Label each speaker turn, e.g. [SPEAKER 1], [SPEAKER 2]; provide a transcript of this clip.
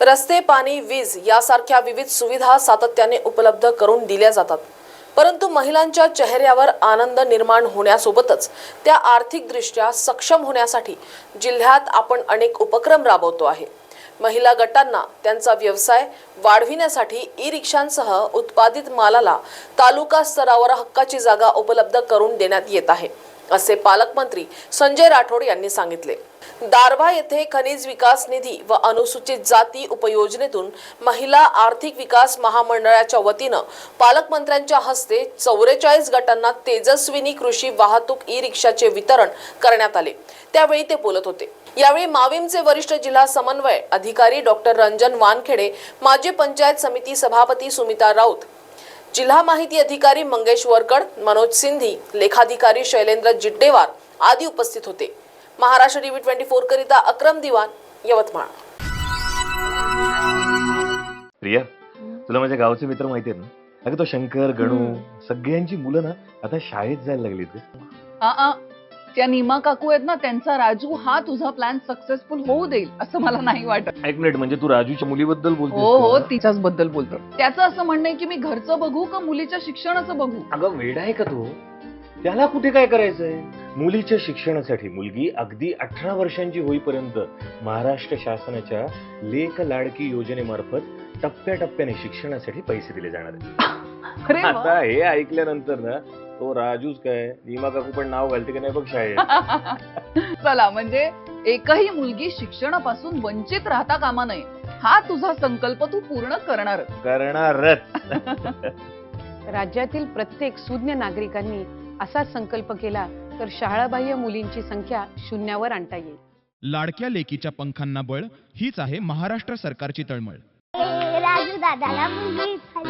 [SPEAKER 1] रस्ते पाणी वीज यासारख्या विविध सुविधा सातत्याने उपलब्ध करून दिल्या जातात. परंतु महिलांच्या चेहऱ्यावर आनंद निर्माण होण्यासोबतच त्या आर्थिकदृष्ट्या सक्षम होण्यासाठी जिल्ह्यात आपण अनेक उपक्रम राबवतो आहे. महिला गटांना त्यांचा व्यवसाय वाढविण्यासाठी ई रिक्षांसह उत्पादित मालाला तालुका स्तरावर हक्काची जागा उपलब्ध करून देण्यात येत आहे. असे पालकमंत्री संजय राठोड यांनी सांगितले. दारव्हा येथे खनिज विकास निधी व अनुसूचित जाती उपयोजनेतून महिला आर्थिक विकास महामंडळाच्या वतीनं पालकमंत्र्यांच्या हस्ते चौवेचाळीस गटांना तेजस्विनी कृषी वाहतूक ई रिक्षाचे वितरण करण्यात आले. त्यावेळी ते बोलत होते. यावेळी माविमचे वरिष्ठ जिल्हा समन्वय अधिकारी डॉक्टर रंजन वानखेडे माजी पंचायत समिती सभापती सुमिता राऊत जिल्हा माहिती अधिकारी मंगेश वरकड मनोज सिंधी लेखाधिकारी शैलेंद्र जिड्डेवार आदी उपस्थित होते. महाराष्ट्र टीव्ही ट्वेंटी फोर करिता अक्रम दिवाण यवतमाळ.
[SPEAKER 2] प्रिया तुला माझ्या गावचे मित्र माहिती आहेत ना? अगं तो शंकर गणू सगळ्यांची मुलं ना आता शाळेत जायला लागलीत
[SPEAKER 3] आ, त्या नीमा काकू आहेत ना त्यांचा राजू हा तुझा प्लॅन सक्सेसफुल होऊ देईल असं मला नाही वाटत
[SPEAKER 2] एक मिनिट म्हणजे तू राजूच्या मुलीबद्दल बोलतोस
[SPEAKER 3] हो हो? तिच्याच बद्दल बोलतो त्याचं असं म्हणणं आहे की मी घरचं बघू का मुलीच्या शिक्षणाचं बघू
[SPEAKER 2] अगं वेडा आहे का तू त्याला कुठे काय करायचंय मुलीच्या शिक्षणासाठी मुलगी अगदी अठरा वर्षांची होईपर्यंत महाराष्ट्र शासनाच्या लेख लाडकी योजनेमार्फत टप्प्याटप्प्याने शिक्षणासाठी पैसे दिले जाणार आहेत.
[SPEAKER 3] अरे वा.
[SPEAKER 2] आता हे ऐकल्यानंतर ना तो राजूच काय नीमा काकू पण नाव घालते की नाही बघ शाळेत.
[SPEAKER 3] चला म्हणजे एकही मुलगी शिक्षणापासून वंचित राहता कामा नये. हा तुझा संकल्प तू पूर्ण करणार.
[SPEAKER 2] करणारच.
[SPEAKER 4] राज्यातील प्रत्येक सुज्ञ नागरिकांनी असा संकल्प केला तर शाळाबाह्य मुलींची संख्या शून्यावर आणता येईल.
[SPEAKER 5] लाडक्या लेकीच्या पंखांना बळ हीच आहे महाराष्ट्र सरकारची तळमळ.
[SPEAKER 6] राजू दादाला मुलगी झाली.